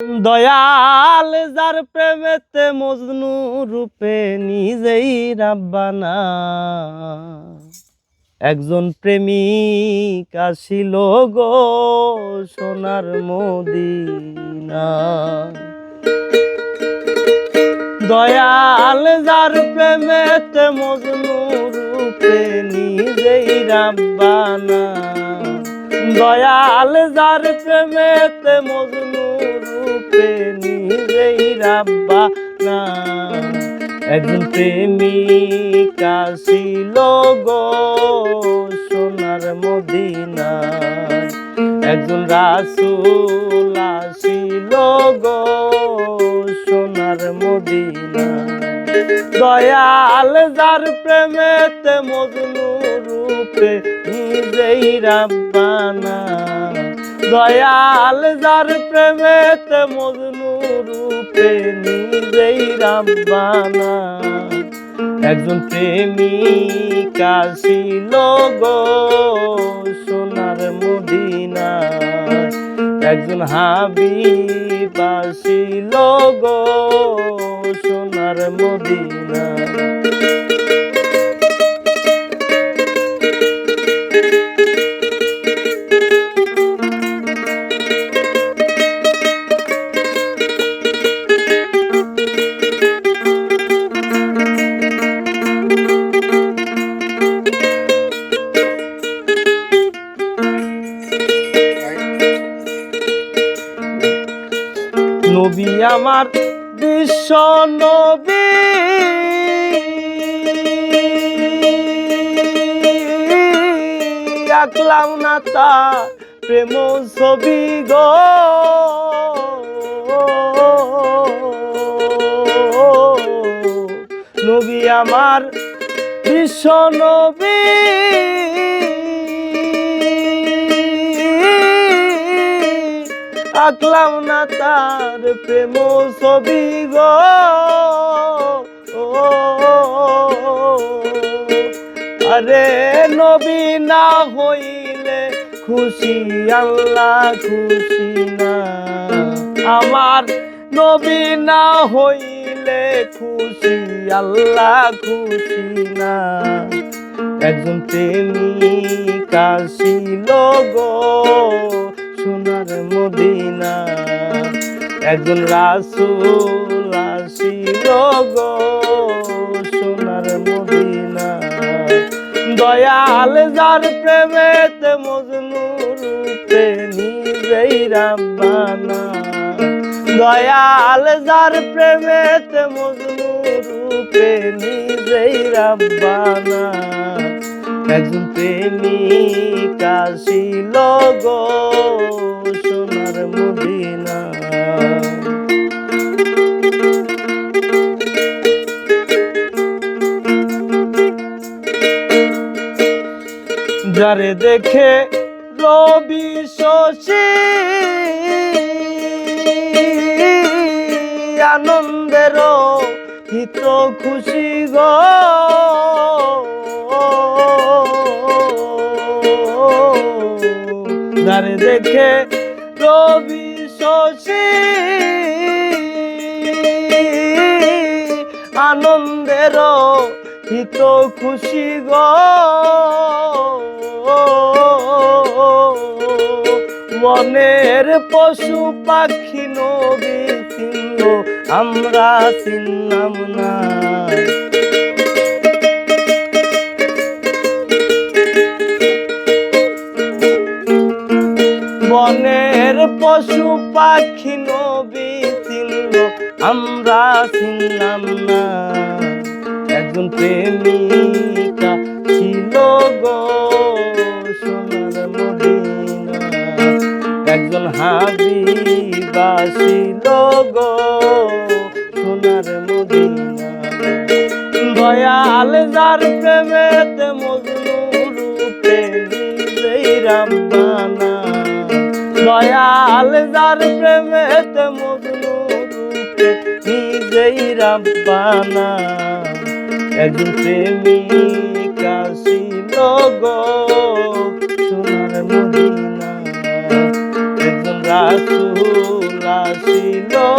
দয়াল, যার প্রেমেতে মজনু রূপে নিজেই রাব্বানা। একজন প্রেমিক আসিল গো সোনার মদিনা। দয়াল, যার প্রেমেতে মজনু রূপে নিজেই রাব্বানা। দয়াল, যার প্রেমেতে মজনু রূপে নিজেই রাব্বানা একজন প্রেমিক আসিল গো সোনার মদিনা একজন রাসুল আসিল গো সোনার মদিনা দয়াল যার প্রেমেতে মজনু রূপে নিজেই রাব্বানা দয়াল যার প্রেমেতে মজনু রূপে নিজেই রাব্বানা একজন প্রেমিক আসিল গো সোনার মদিনা। একজন হাবিব আসিল গো সোনার মদিনা। আমার বিশ্ব নবী। আঁকলাম না তা প্রেম ছবি গো। নবী আমার বিশ্ব নবী। আঁকলাম না তার প্রেম ছবি গো। আরে নবী না হইলে খুশি, আল্লাহ খুশি না। আমার নবী না হইলে খুশি, আল্লাহ খুশি না। একজন প্রেমিক আসিল গো। সোনার মদিনা। একজন রাসুল আসিল গো সোনার মদিনা। দয়াল যার প্রেমেতে মজনু রূপে নিজেই রাব্বানা। দয়াল যার প্রেমেতে মজনু রূপে নিজেই রাব্বানা। একজন প্রেমিক আসিল গো সোনার মদিনা। যারে দেখে রবি শশী আনন্দের হিত খুশি গো। যারে দেখে রবি শশী। আনন্দের হিত খুশি গো। মনের পশু পাখি নবী চিহ্ন, আমরা চিনলাম না। বনের পশু পাখি নবী চিনল, আমরা চিনলাম না। একজন প্রেমিকা ছিল গো একজন হাবিবা ছিল গো সোনার মদিনা। দয়াল যার প্রেমেতে মজনু রূপে রাব্বানা দয়াল যার প্রেমেতে মগ্ন রূপে নিজেই রাব্বানা একজন প্রেমিকা ছিল গো সোনার মদিনা। একজন রাসুলা গো